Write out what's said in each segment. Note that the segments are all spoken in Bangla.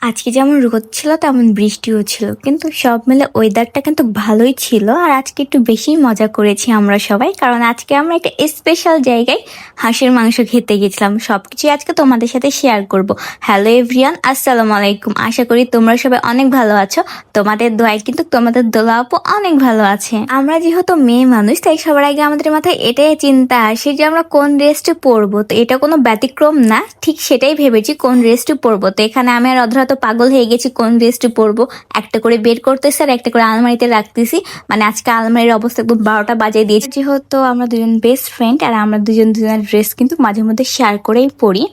আজকে যেমন রোদ ছিল, তেমন বৃষ্টিও ছিল। কিন্তু সব মিলে ওয়েদারটা কিন্তু ভালোই ছিল। আর আজকে একটু বেশি মজা করেছি আমরা সবাই, কারণ আজকে আমরা একটা স্পেশাল জায়গায় হাঁসের মাংস খেতে গেছিলাম। সব কিছুই আজকে তোমাদের সাথে শেয়ার করব। হ্যালো এভরিয়ান আসসালামু আলাইকুম। আশা করি তোমরা সবাই অনেক ভালো আছো। তোমাদের দোয়ায় কিন্তু তোমাদের দোলা আপু অনেক ভালো আছে। আমরা যেহেতু মেয়ে মানুষ, তাই সবার আগে আমাদের মাথায় এটাই চিন্তা, আসে যে আমরা কোন ড্রেসটি পরবো? তো এটা কোনো ব্যতিক্রম না। ঠিক সেটাই ভেবেছি কোন ড্রেসটি পরবো? তো এখানে আমি আর অধরা তো পাগল হয়ে গেছি, কোন ড্রেসটি পরবো? একটা করে বের করতেছি আর একটা করে আলমারিতে রাখতেছি। মানে আজকে আলমারির অবস্থা একদম বারোটা বাজিয়ে দিয়েছি। যেহেতু আমরা দুজন বেস্ট ফ্রেন্ড আর আমরা দুজন দুজনের ড্রেস কিন্তু মাঝে মধ্যে শেয়ার করেই পরি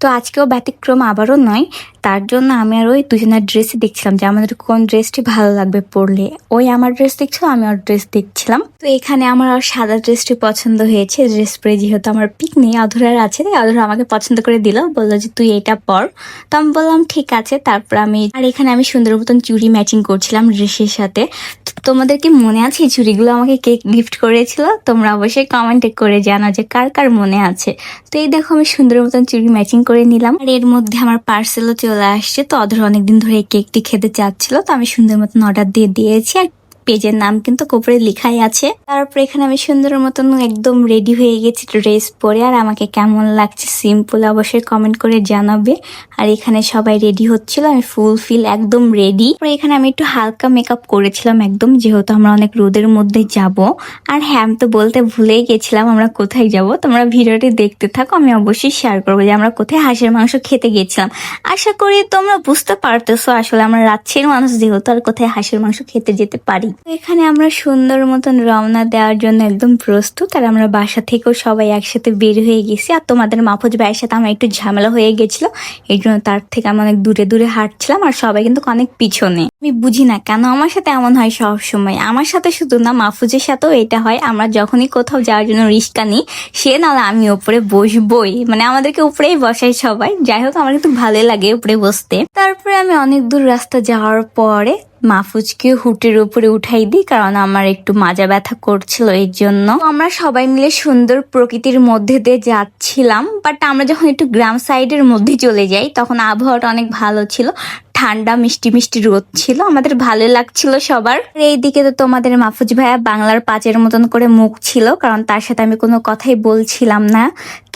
তো আজকেও ব্যতিক্রম আবারও নয়। তার জন্য আমি আর ওই দুজনের ড্রেসই দেখছিলাম যে আমাদের কোন ড্রেসটি ভালো লাগবে পরলে। ওই আমার ড্রেস দেখছিল, আমি ওর ড্রেস দেখছিলাম। তো এখানে আমার আর সাদা ড্রেসটি পছন্দ হয়েছে। ড্রেস পরে যেহেতু আমার পিক নেই অধরার আছে, তাই অধরা আমাকে পছন্দ করে দিল। বলল যে, তুই এটা পর। তো আমি বললাম, ঠিক আছে। তারপর আমি, আর এখানে আমি সুন্দর মতন চুড়ি ম্যাচিং করছিলাম ড্রেসের সাথে। তোমাদের কি মনে আছে চুরিগুলো আমাকে কেক গিফট করেছিল? তোমরা অবশ্যই কমেন্টে করে জানো যে কার কার মনে আছে। তো এই দেখো, আমি সুন্দর মতন চুরি ম্যাচিং করে নিলাম। আর এর মধ্যে আমার পার্সেলও চলে আসছে। তো অধর অনেকদিন ধরে এই কেকটি খেতে চাচ্ছিল, তো আমি সুন্দর মতন অর্ডার দিয়ে দিয়েছি। আর পেজের নাম কিন্তু কোপরে লেখাই আছে। তারপর এখানে আমি সুন্দর মতন একদম রেডি হয়ে গেছি ড্রেস পরে। আর আমাকে কেমন লাগছে সিম্পল অবশ্যই কমেন্ট করে জানাবে। আর এখানে সবাই রেডি হচ্ছিল, আমি ফুল ফিল একদম রেডি এখানে আমি একটু হালকা মেকআপ করেছিলাম একদম, যেহেতু আমরা অনেক রোদের মধ্যে যাব। আর হ্যাঁ আমি তো বলতে ভুলেই গেছিলাম আমরা কোথায় যাব। তোমরা ভিডিওটি দেখতে থাকো, আমি অবশ্যই শেয়ার করব যে আমরা কোথায় হাঁসের মাংস খেতে গেছিলাম। আশা করি তোমরা বুঝতে পারতেছো, আসলে আমরা রাজ্যের মানুষ, যেহেতু আর কোথায় হাঁসের মাংস খেতে যেতে পারি। এখানে আমরা সুন্দর মতন রওনা দেওয়ার জন্য একদম প্রস্তুত, আর আমরা বাসা থেকেও সবাই একসাথে বের হয়ে গেছি। আর তোমাদের মাফুজ ভাইয়ের সাথে আমার একটু ঝামেলা হয়ে গেছিল, এই জন্য তার থেকে আমি অনেক দূরে দূরে হাঁটছিলাম, আর সবাই কিন্তু অনেক পিছনে। আমি বুঝি না কেন আমার সাথে এমন হয় সব সময় আমার সাথে শুধু না, মাহফুজের সাথেও এটা হয়। আমরা যখনই কোথাও যাওয়ার জন্য রিস্কা নিই, সে নাহলে আমি ওপরে বসবই। মানে আমাদেরকে উপরেই বসাই সবাই। যাই হোক, আমার কিন্তু ভালোই লাগে উপরে বসতে। তারপরে আমি অনেক দূর রাস্তা যাওয়ার পরে মাহফুজকে হুটের উপরে উঠাই দিই, কারণ আমার একটু মাজা ব্যথা করছিল এর জন্য। আমরা সবাই মিলে সুন্দর প্রকৃতির মধ্যে দিয়ে যাচ্ছিলাম বাট আমরা যখন একটু গ্রাম সাইডের মধ্যে চলে যাই, তখন আবহাওয়াটা অনেক ভালো ছিল। ঠান্ডা, মিষ্টি মিষ্টি রোদ ছিল, আমাদের ভালো লাগছিল সবার। এই দিকে তো তোমাদের মাহফুজ ভাইয়া বাংলার পাঁচের মতন করে মুখ ছিল, কারণ তার সাথে আমি কোনো কথাই বলছিলাম না।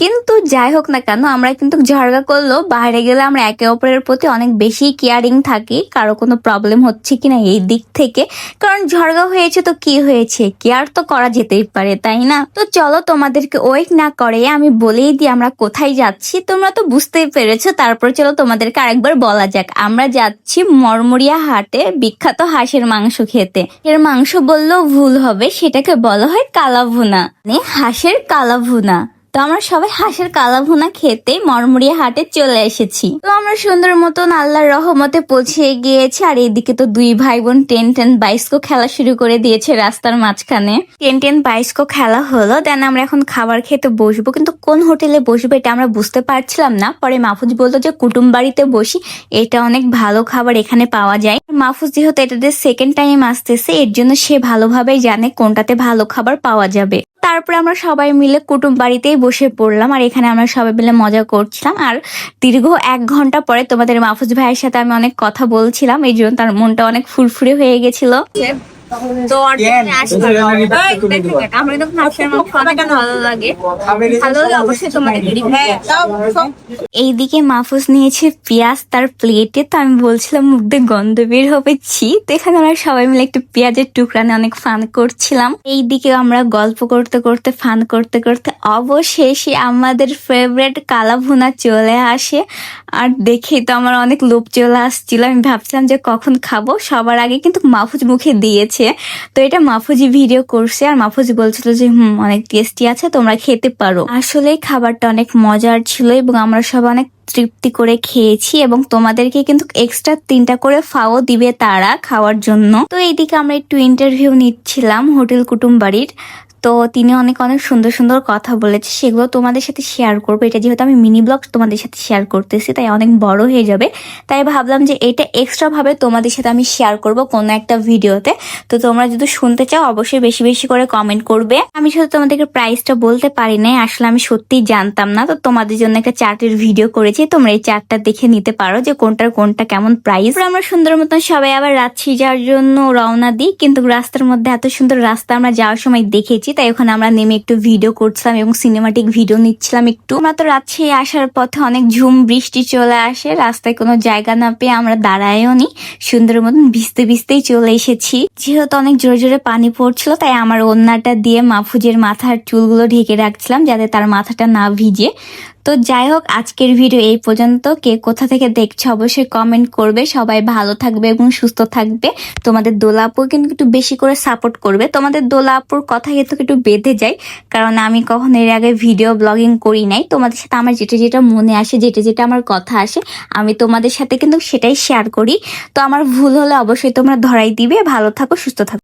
কিন্তু যাই হোক না কেন, আমরা কিন্তু ঝগড়া করল, বাইরে গেলে আমরা একে অপরের প্রতি অনেক বেশি কেয়ারিং থাকি, কারও কোনো প্রবলেম হচ্ছে কিনা এই দিক থেকে। কারণ ঝগড়া হয়েছে তো কি হয়েছে কেয়ার তো করা যেতেই পারে, তাই না? তো চলো তোমাদেরকে ওয়েট না করে আমি বলেই দিই, আমরা কোথায় যাচ্ছি, তোমরা তো বুঝতেই পেরেছ, তারপর চলো তোমাদেরকে আরেকবার বলা যাক। আমরা যাচ্ছি মরমরিয়া হাটে, বিখ্যাত হাঁসের মাংস খেতে। এর মাংস বললেও ভুল হবে, সেটাকে বলা হয় কালাভুনা। মানে হাঁসের কালাভুনা। তো আমরা সবাই হাঁসের কালা ভুনা খেতে মরমরিয়া হাটে চলে এসেছি। তো আমরা সুন্দর মতন আল্লাহর রহমতে পৌঁছে গিয়েছি, আর এইদিকে তো দুই ভাই বোন টেন টেন বাইস্কো খেলা শুরু করে দিয়েছে রাস্তার মাঝখানে। টেন টেন বাইস্কো খেলা হলো, দেন আমরা এখন খাবার খেতে বসবো, কিন্তু কোন হোটেলে বসবো এটা আমরা বুঝতে পারছিলাম না। পরে মাহফুজ বলতো যে, কুটুম বাড়িতে বসি, এটা অনেক ভালো খাবার এখানে পাওয়া যায়। মাহফুজ যেহেতু এটাতে সেকেন্ড টাইম আসতেছে, এর জন্য সে ভালোভাবেই জানে কোনটাতে ভালো খাবার পাওয়া যাবে। তারপরে আমরা সবাই মিলে কুটুম বাড়িতেই বসে পড়লাম আর এখানে আমরা সবাই মিলে মজা করছিলাম। আর দীর্ঘ এক ঘণ্টা পরে তোমাদের মাহফুজ ভাইয়ের সাথে আমি অনেক কথা বলছিলাম, এই জন্য তার মনটা অনেক ফুরফুরে হয়ে গেছিল। এইদিকে মাহফুজ নিয়েছে পেঁয়াজ তার প্লেটে তো আমি বলছিলাম মুখ দিয়ে গন্ধ বের হবে। ছি তো এখানে আমরা সবাই মিলে একটু পেঁয়াজের টুকরা নিয়ে অনেক ফান করছিলাম। এইদিকে আমরা গল্প করতে করতে ফান করতে করতে অবশেষে আমাদের ফেভারেট কালা ভুনা চলে আসে। আর দেখে তো আমার অনেক লোভ চলে আসছিল। আমি ভাবছিলাম যে কখন খাব? সবার আগে কিন্তু মাহফুজ মুখে দিয়েছে। তো এটা মাফুজি ভিডিও করছে আর মাফুজি বলছিল যে, হুম, অনেক টেস্টি আছে, তোমরা খেতে পারো। আসলে খাবারটা অনেক মজার ছিল এবং আমরা সব অনেক তৃপ্তি করে খেয়েছি এবং তোমাদেরকে কিন্তু এক্সট্রা তিনটা করে ফাও দিবে তারা খাওয়ার জন্য। তো এইদিকে আমরা একটু ইন্টারভিউ নিচ্ছিলাম হোটেল কুটুম বাড়ির। তো তিনি অনেক অনেক সুন্দর সুন্দর কথা বলেছে। সেগুলো তোমাদের সাথে শেয়ার করব। এটা যেহেতু আমি মিনি ব্লগ তোমাদের সাথে শেয়ার করতেছি, তাই অনেক বড় হয়ে যাবে। তাই ভাবলাম যে এটা এক্সট্রা ভাবে তোমাদের সাথে আমি শেয়ার করব কোনো একটা ভিডিওতে তো তোমরা যদি শুনতে চাও, অবশ্যই বেশি বেশি করে কমেন্ট করবে। আমি শুধু তোমাদেরকে প্রাইসটা বলতে পারি নাই, আসলে আমি সত্যিই জানতাম না। তো তোমাদের জন্য একটা চার্টের ভিডিও করেছি। তোমরা এই চার্টটা দেখে নিতে পারো যে কোনটার কোনটা কেমন প্রাইস আমরা সুন্দর মতন সবাই আবার রাত্রি যাওয়ার জন্য রওনা দিই। কিন্তু রাস্তার মধ্যে এত সুন্দর রাস্তা আমরা যাওয়ার সময় দেখেছি তাই ওখানে আমরা নেমে একটু ভিডিও করছিলাম এবং সিনেমাটিক ভিডিও নিচ্ছিলাম একটু। আমরা তো রাজশাহী আসার পথে অনেক ঝুম, বৃষ্টি চলে আসে, রাস্তায় কোনো জায়গা না পেয়ে আমরা দাঁড়ায়ও নি। সুন্দর মতন ভিজতে ভিজতেই চলে এসেছি। যেহেতু অনেক জোরে জোরে পানি পড়ছিল, তাই আমার ওন্নাটা দিয়ে মাফুজের মাথার চুলগুলো ঢেকে রাখছিলাম যাতে তার মাথাটা না ভিজে। তো যাই হোক, আজকের ভিডিও এই পর্যন্ত। কে কোথা থেকে দেখছ অবশ্যই কমেন্ট করবে। সবাই ভালো থাকবে এবং সুস্থ থাকবে। তোমাদের দোলাপুর কিন্তু একটু বেশি করে সাপোর্ট করবে। তোমাদের দোলাপুর কথা কিন্তু একটু বেঁধে যায়, কারণ আমি কখনো এর আগে ভিডিও ব্লগিং করি নাই। তোমাদের সাথে আমার যেটা যেটা মনে আসে, যেটা যেটা আমার কথা আসে, আমি তোমাদের সাথে কিন্তু সেটাই শেয়ার করি। তো আমার ভুল হলে অবশ্যই তোমরা ধরাই দিবে। ভালো থাকো, সুস্থ থাকো।